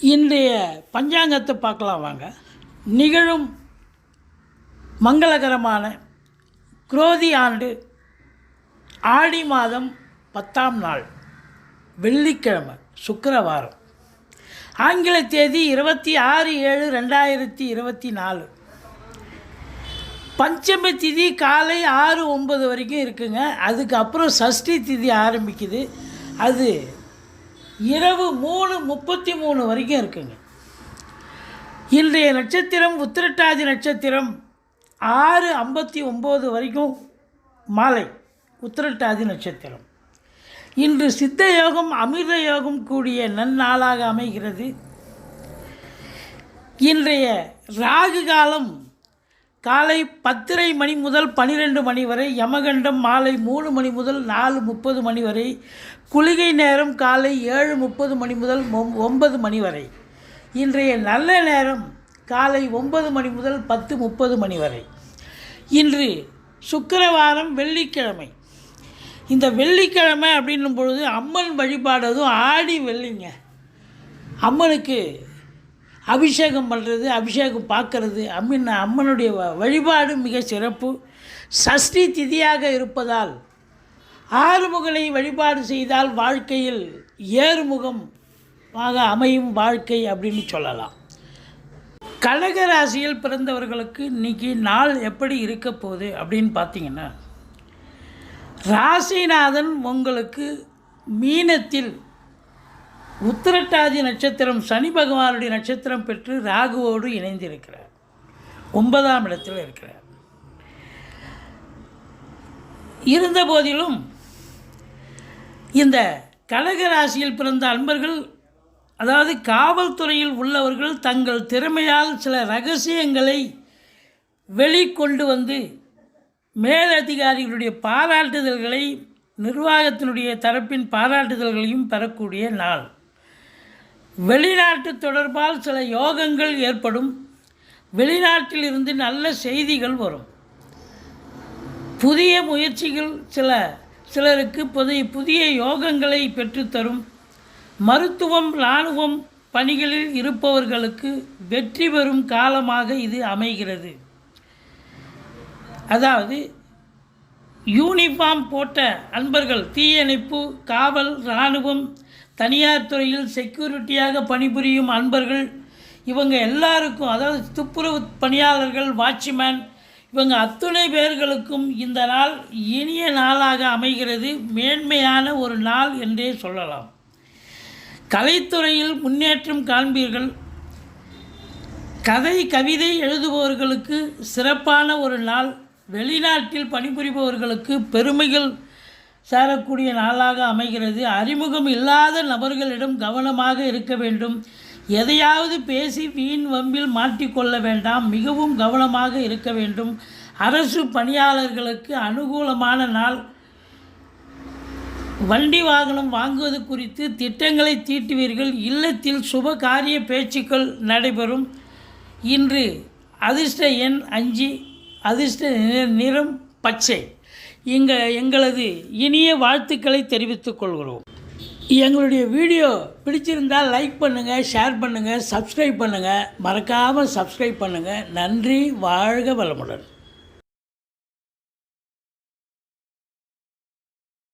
இன்றைய பஞ்சாங்கத்தை பார்க்கலாம் வாங்க. நிகழும் மங்களகரமான குரோதி ஆண்டு ஆடி மாதம் பத்தாம் நாள் வெள்ளிக்கிழமை சுக்கரவாரம். ஆங்கில தேதி இருபத்தி ஆறு ஏழு ரெண்டாயிரத்தி இருபத்தி நாலு. பஞ்சமி திதி காலை ஆறு ஒம்பது வரைக்கும் இருக்குங்க. அதுக்கப்புறம் சஷ்டி திதி ஆரம்பிக்குது. அது இரவு மூணு முப்பத்தி மூணு வரைக்கும் இருக்குங்க. இன்றைய நட்சத்திரம் உத்திரட்டாதி நட்சத்திரம் ஆறு ஐம்பத்தி ஒம்பது வரைக்கும் மாலை உத்திரட்டாதி நட்சத்திரம். இன்று சித்த யோகம் அமிர்த யோகம் கூடிய நன்னாளாக அமைகிறது. இன்றைய ராகு காலம் காலை பத்தரை மணி முதல் பன்னிரெண்டு மணி வரை யமகண்டம் மாலை மூணு மணி முதல் நாலு முப்பது மணி வரை குளிகை நேரம் காலை ஏழு முப்பது மணி முதல் ஒன்பது மணி வரை. இன்றைய நல்ல நேரம் காலை ஒன்பது மணி முதல் பத்து முப்பது மணி வரை. இன்று சுக்கரவாரம் வெள்ளிக்கிழமை. இந்த வெள்ளிக்கிழமை அப்படின்னும் பொழுது அம்மன் வழிபாடு அதுவும் ஆடி வெள்ளிங்க. அம்மனுக்கு அபிஷேகம் பண்ணுறது அபிஷேகம் பார்க்கறது அம்மின் அம்மனுடைய வ- வழிபாடு மிக சிறப்பு. சஷ்டி திதியாக இருப்பதால் ஆறுமுகனை வழிபாடு செய்தால் வாழ்க்கையில் ஏறுமுகம் ஆக அமையும் வாழ்க்கை அப்படின்னு சொல்லலாம். கழக ராசியில் பிறந்தவர்களுக்கு இன்னைக்கு நாள் எப்படி இருக்க போகுது அப்படின்னு பார்த்தீங்கன்னா ராசிநாதன் உங்களுக்கு மீனத்தில் உத்திரட்டாதி நட்சத்திரம் சனி பகவானுடைய நட்சத்திரம் பெற்று ராகுவோடு இணைந்திருக்கிறார். ஒன்பதாம் இடத்தில் இருக்கிறார். இருந்த போதிலும் இந்த கழக ராசியில் பிறந்த அன்பர்கள் அதாவது காவல்துறையில் உள்ளவர்கள் தங்கள் திறமையால் சில ரகசியங்களை வெளிக்கொண்டு வந்து மேலதிகாரிகளுடைய பாராட்டுதல்களை நிர்வாகத்தினுடைய தரப்பின் பாராட்டுதல்களையும் பெறக்கூடிய நாள். வெளிநாட்டு தொடர்பால் சில யோகங்கள் ஏற்படும். வெளிநாட்டில் இருந்து நல்ல செய்திகள் வரும். புதிய முயற்சிகள் சில சிலருக்கு புதிய புதிய யோகங்களை பெற்றுத்தரும் மருத்துவம் இராணுவம் பணிகளில் இருப்பவர்களுக்கு வெற்றி பெறும் காலமாக இது அமைகிறது. அதாவது யூனிஃபார்ம் போட்ட அன்பர்கள் தீயணைப்பு காவல் இராணுவம் தனியார் துறையில் செக்யூரிட்டியாக பணிபுரியும் அன்பர்கள் இவங்க எல்லாருக்கும் அதாவது துப்புரவு பணியாளர்கள் வாட்ச்மேன் இவங்க அத்துணை பேர்களுக்கும் இந்த நாள் இனிய நாளாக அமைகிறது. மேன்மையான ஒரு நாள் என்றே சொல்லலாம். கலைத்துறையில் முன்னேற்றம் காண்பீர்கள். கதை கவிதை எழுதுபவர்களுக்கு சிறப்பான ஒரு நாள். வெளிநாட்டில் பணிபுரிபவர்களுக்கு பெருமைகள் சேரக்கூடிய நாளாக அமைகிறது. அறிமுகம் இல்லாத நபர்களிடம் கவனமாக இருக்க வேண்டும். எதையாவது பேசி வீண் வம்பில் மாட்டிக்கொள்ள வேண்டாம். மிகவும் கவனமாக இருக்க வேண்டும். அரசு பணியாளர்களுக்கு அனுகூலமான நாள். வண்டி வாகனம் வாங்குவது குறித்து திட்டங்களை தீட்டுவீர்கள். இல்லத்தில் சுப காரிய பேச்சுக்கள் நடைபெறும். இன்று அதிர்ஷ்ட எண் அஞ்சு அதிர்ஷ்ட நிறம் பச்சை. எங்கள் எங்களது இனிய வாழ்த்துக்களை தெரிவித்துக் கொள்கிறோம். எங்களுடைய வீடியோ பிடிச்சிருந்தால் லைக் பண்ணுங்கள் ஷேர் பண்ணுங்கள் சப்ஸ்கிரைப் பண்ணுங்கள் மறக்காமல் சப்ஸ்கிரைப் பண்ணுங்கள் நன்றி வாழ்க வளமுடன்.